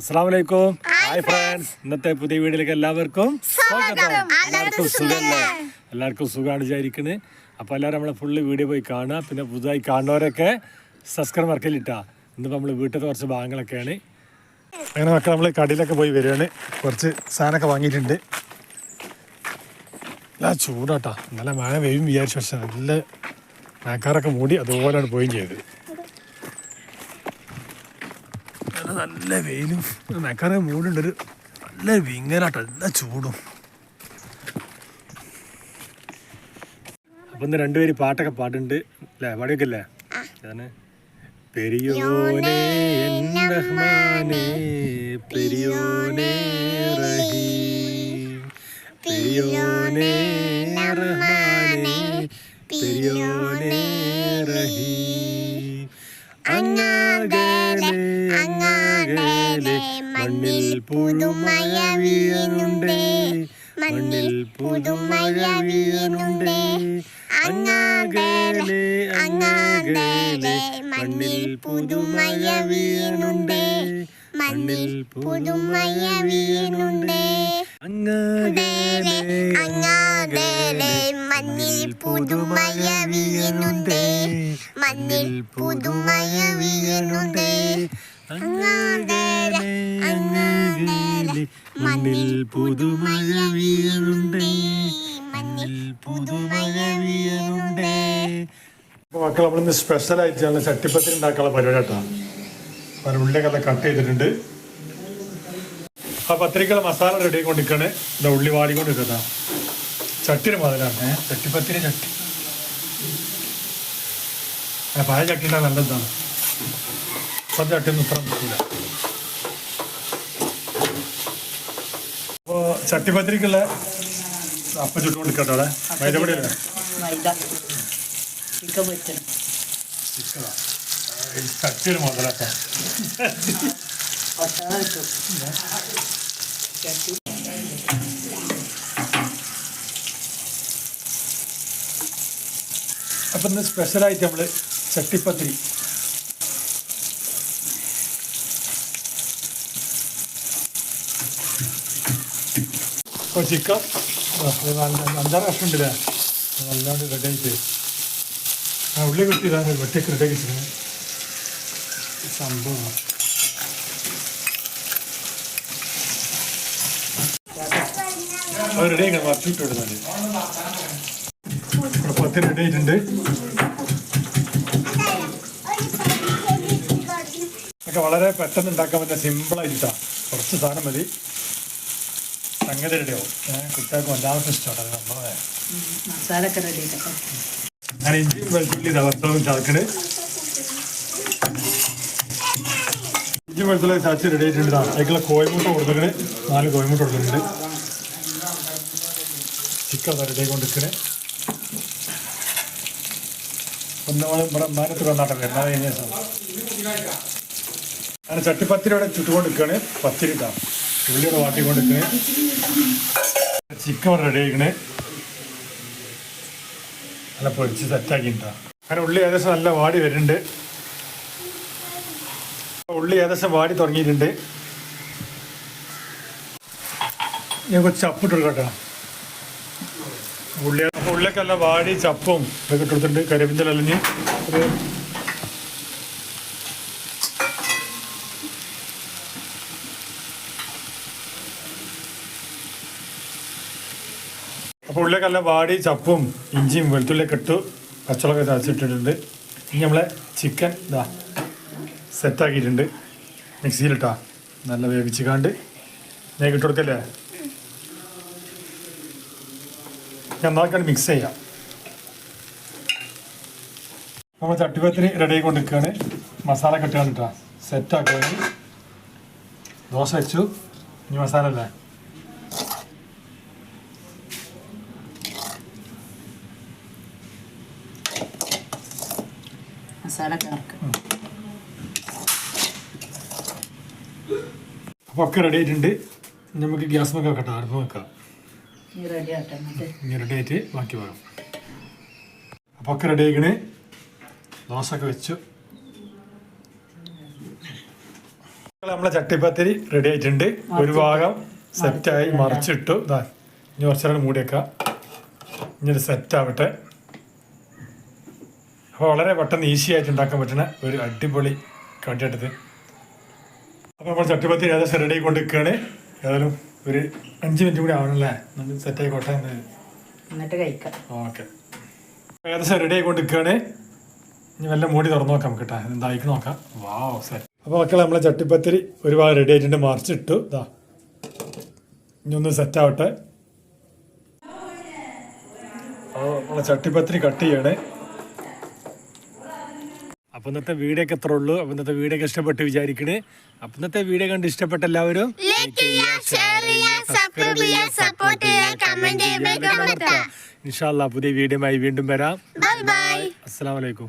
അസ്സാമലൈക്കും hi friends ഇന്നത്തെ പുതിയ വീഡിയോയിലേക്ക് എല്ലാവർക്കും സ്വാഗതം. എല്ലാവർക്കും സുഖമല്ലേ എല്ലാവർക്കും സുഖമാണ് വിചാരിക്കുന്നത് അപ്പോൾ എല്ലാവരും നമ്മളെ ഫുള്ള് വീഡിയോ പോയി കാണുക. പിന്നെ പുതുതായി കാണുന്നവരൊക്കെ സബ്സ്ക്രൈബ് മറക്കലിട്ടാ. ഇന്നിപ്പോൾ നമ്മൾ വീട്ടിലത്തെ കുറച്ച് ഭാഗങ്ങളൊക്കെയാണ്. അങ്ങനെ മക്കൾ നമ്മൾ കടയിലൊക്കെ പോയി വരികയാണ്. കുറച്ച് സാധനമൊക്കെ വാങ്ങിയിട്ടുണ്ട്. നല്ല ചൂടാട്ടാ. നല്ല മഴ വെയും വിചാരിച്ചു പക്ഷെ നല്ല മഴക്കാരൊക്കെ മൂടി അതുപോലെയാണ് പോവുകയും ചെയ്തത്. നല്ല നല്ല വെയിലും. മഴക്കാരെ മൂടുണ്ട് ഒരു നല്ല വിങ്ങനാട്ടോ. നല്ല ചൂടും. അപ്പൊ ഇന്ന് രണ്ടുപേര് പാട്ടൊക്കെ പാടുണ്ട് അല്ലേ? പാടിയൊക്കെ അല്ലേ വീഴുന്നുണ്ടേ മണ്ണിൽ പുതുമഴ വീയനുണ്ട് അങ്ങാകലെ അങ്ങാകലെ മണ്ണിൽ പുതുമഴ വീയനുണ്ട് മണ്ണിൽ പുതുമഴ വീയനുണ്ട് അങ്ങാകലെ അങ്ങാകലെ മണ്ണിൽ പുതുമഴ വീയനുണ്ട് മണ്ണിൽ പുതുമഴ അങ്ങാകലെ മണ്ണിൽ പുതുമഴ വീറുണ്ടേ മണ്ണിൽ പുതുമഴ വീറുണ്ടേ മക്കൾ നമ്മളിന്ന് സ്പെഷ്യലായിട്ട് ഞങ്ങൾ ചട്ടിപ്പത്തിരി ഉണ്ടാക്കാനുള്ള പരിപാടിയായിട്ടാണ് അപ്പോൾ ഉള്ളിയൊക്കെ കട്ട് ചെയ്തിട്ടുണ്ട്. ആ പത്തിരിക്കുള്ള മസാല റെഡി കൊണ്ടിരിക്കുകയാണ് ഇവിടെ ഉള്ളി വാടിക്കൊണ്ടിരിക്കുക ചട്ടിന് മുതലാണ്. ചട്ടിപ്പത്തിരി ചട്ടി. പഴയ ചട്ടി നല്ലതാണ്. ഇപ്പം ചട്ടിയൊന്നും ഇത്ര നിൽക്കില്ല അപ്പോൾ ചട്ടിപ്പത്തിരിക്കുള്ള അപ്പം ചുട്ട് കൊടുക്കട്ടോ അവിടെ മൈദ. ചിക്കൻ പൊരിച്ചണം ചട്ടിയൊരു മുതലാക്കാം കിട്ടും. അപ്പം ഇന്ന് സ്പെഷ്യലായിട്ട് നമ്മൾ ചട്ടിപ്പത്തിരി അപ്പോൾ ചിക്കൻ അഞ്ചാറ് വർഷം ഉണ്ടല്ലേ? നല്ലാണ്ട് റെഡിയായിട്ട് ആ ഉള്ളി കുത്തിയതാണ് വെട്ടിയൊക്കെ റെഡിയാക്കി വെച്ചിരുന്നത് സംഭവം. റെഡി റെഡിയാക്കണം മറിച്ചിട്ട് വിടുന്നത് ഇവിടെ പത്ത് റെഡി ആയിട്ടുണ്ട്. ഒക്കെ വളരെ പെട്ടെന്ന് ഉണ്ടാക്കാൻ പറ്റുന്ന സിമ്പിളായിട്ടാണ് കുറച്ച് സാധനം മതി. സംഗതി റെഡിയാവും കുട്ടികൾക്ക് എല്ലാവർക്കും ഇഷ്ടമാണ്. നമ്മളെ മസാല ഒക്കെ റെഡി ആക്കട്ടെ ഞാൻ ഇഞ്ചിയും വെളുത്തുള്ളി ദിവസവും ചതക്കണ് ഇഞ്ചി വെളുത്തുള്ളി ചതച്ച് റെഡി ആയിട്ടുണ്ട് അതിലേക്കുള്ള കോഴിമുട്ട കൊടുത്തിട്ട് നാല് കോഴിമുട്ട കൊടുത്തിട്ടുണ്ട്. ചിക്കൻ റെഡി കൊണ്ടിരിക്കണേ ഒന്ന് ഇവിടെ മാനത്ത് വന്നാട്ടെ വരുന്നത്. കഴിഞ്ഞ ദിവസം അങ്ങനെ ചട്ടിപ്പത്തിരി ഇവിടെ ചുട്ടുകൊണ്ടിരിക്കുകയാണ് പത്തിരി ഉള്ളിയുടെ വാട്ടിക്കൊണ്ടിരിക്കണേ. ചിക്കൻ റെഡി ആയിക്കണേ നല്ല പൊടിച്ച് സെറ്റാക്കിട്ടാ അങ്ങനെ ഉള്ളി ഏകദേശം നല്ല വാടി വരുന്നുണ്ട്. ഉള്ളി ഏകദേശം വാടി തുടങ്ങിയിട്ടുണ്ട്. ഞാൻ കുറച്ച് ചപ്പിട്ട് കൊടുക്കട്ടെ ഉള്ളി ഉള്ളിയൊക്കെ നല്ല വാടി ചപ്പും ഇതൊക്കെ ഇട്ടിട്ടുണ്ട് കരിവിന്റെ ഒരു അപ്പോൾ ഉള്ളിയൊക്കെ എല്ലാം വാടി ചപ്പും ഇഞ്ചിയും വെളുത്തുള്ളിയൊക്കെ ഇട്ടു കച്ചവടമൊക്കെ ചതച്ചിട്ടിട്ടുണ്ട് ഇനി നമ്മളെ ചിക്കൻ ഇതാ സെറ്റാക്കിയിട്ടുണ്ട് മിക്സിയിലിട്ടാ നല്ല വേവിച്ച് കാണ്ട് ഞാൻ ഇട്ട് കൊടുക്കല്ലേ? ഞാൻ നാൽക്കാണ്ട് മിക്സ് ചെയ്യാം. നമ്മൾ ചട്ടിപ്പത്തിരി റെഡി കൊണ്ടിരിക്കുകയാണ് മസാല കെട്ടുകയാണ് സെറ്റാക്കുകയാണ് ദോശ വെച്ചു. ഇനി മസാല അല്ലേ? മസാല ചേർക്കാം അപ്പോൾ ഒക്കെ റെഡി ആയിട്ടുണ്ട്. നമുക്ക് ഗ്യാസ് നോക്കാം വെക്കട്ടെ അടുപ്പ് വെക്കാം. ഈ റെഡി ആട്ടെ ഇനി റെഡി ആയിട്ട് ബാക്കി പോകാം അപ്പോൾ ഒക്കെ റെഡി ആയിക്കണേ. ദോശ ഒക്കെ വെച്ചു. നമ്മളെ ചട്ടിപ്പത്തിരി റെഡി ആയിട്ടുണ്ട്. ഒരു ഭാഗം സെറ്റായി മറിച്ചിട്ടു. ഇതാ ഇനി കുറച്ചു മൂടിയേക്കാം ഇനി സെറ്റ് ആവട്ടെ. വളരെ പെട്ടെന്ന് ഈസി ആയിട്ട് ഉണ്ടാക്കാൻ പറ്റുന്ന ഒരു അടിപൊളി കണ്ടിട്ട് അപ്പോൾ നമ്മൾ ചട്ടുപത്തി ഏകദേശം റെഡി കൊണ്ടിരിക്കുകയാണ് ഏതായാലും ഒരു അഞ്ച് മിനിറ്റ് കൂടി ആവണല്ലേ? നമുക്ക് സെറ്റ് ആയിക്കോട്ടെ എന്ന്. എന്നിട്ട് കഴിക്കാം. ഓക്കെ. ഏകദേശം റെഡി ആയിക്കൊണ്ടിരിക്കുകയാണ്. ഇനി വല്ല മൂടി തുറന്നു നോക്കാം നമുക്ക് കേട്ടോ എന്തായിക്ക് നോക്കാം. വാവ് സെറ്റ് അപ്പോൾ മക്കളെ നമ്മളെ ചട്ടിപ്പത്തിരി ഒരു ഭാഗം റെഡി ആയിട്ടുണ്ട് മറിച്ചിട്ടു ഇതാ ഇനി ഒന്ന് സെറ്റ് ആവട്ടെ. അപ്പോൾ നമ്മളെ ചട്ടിപ്പത്തിരി കട്ട് ചെയ്യണേ. അപ്പോൾ ഇന്നത്തെ വീഡിയോ ഒക്കെ എത്ര ഉള്ളൂ. അപ്പം ഇന്നത്തെ വീഡിയോ ഒക്കെ ഇഷ്ടപ്പെട്ട് വിചാരിക്കണേ. അപ്പം ഇന്നത്തെ വീഡിയോ കണ്ട് ഇഷ്ടപ്പെട്ട എല്ലാവരും ഇൻഷാല്ലാ പുതിയ വീഡിയോ വീണ്ടും വരാം. അസ്സാം വലൈക്കും